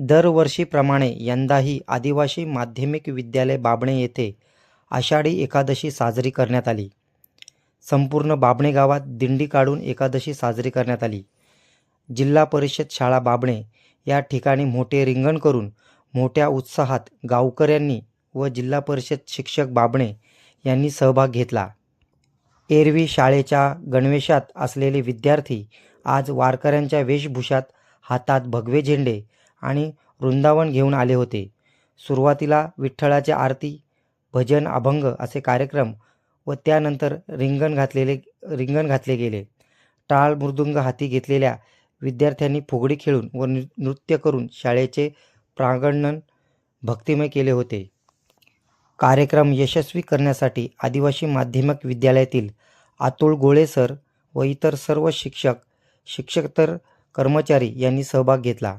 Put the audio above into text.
दरवर्षीप्रमाणे यंदाही आदिवासी माध्यमिक विद्यालय बाबणे येथे आषाढी एकादशी साजरी करण्यात आली. संपूर्ण बाबणे गावात दिंडी काढून एकादशी साजरी करण्यात आली. जिल्हा परिषद शाळा बाबणे या ठिकाणी मोठे रिंगण करून मोठ्या उत्साहात गावकऱ्यांनी व जिल्हा परिषद शिक्षक बाबणे यांनी सहभाग घेतला. एरवी शाळेच्या गणवेशात असलेले विद्यार्थी आज वारकऱ्यांच्या वेशभूषात हातात भगवे झेंडे आणि वृंदावन घेऊन आले होते. सुरुवातीला विठ्ठलाची आरती भजन अभंग असे कार्यक्रम व त्यानंतर रिंगण घातलेले रिंगण घातले गेले. टाळ मृदुंग हाती घेतलेल्या विद्यार्थ्यांनी फुगडी खेळून व नृ नृत्य करून शाळेचे प्रांगणन भक्तिमय केले होते. कार्यक्रम यशस्वी करण्यासाठी आदिवासी माध्यमिक विद्यालयातील अतुल गोळे सर व इतर सर्व शिक्षक शिक्षकतर कर्मचारी यांनी सहभाग घेतला.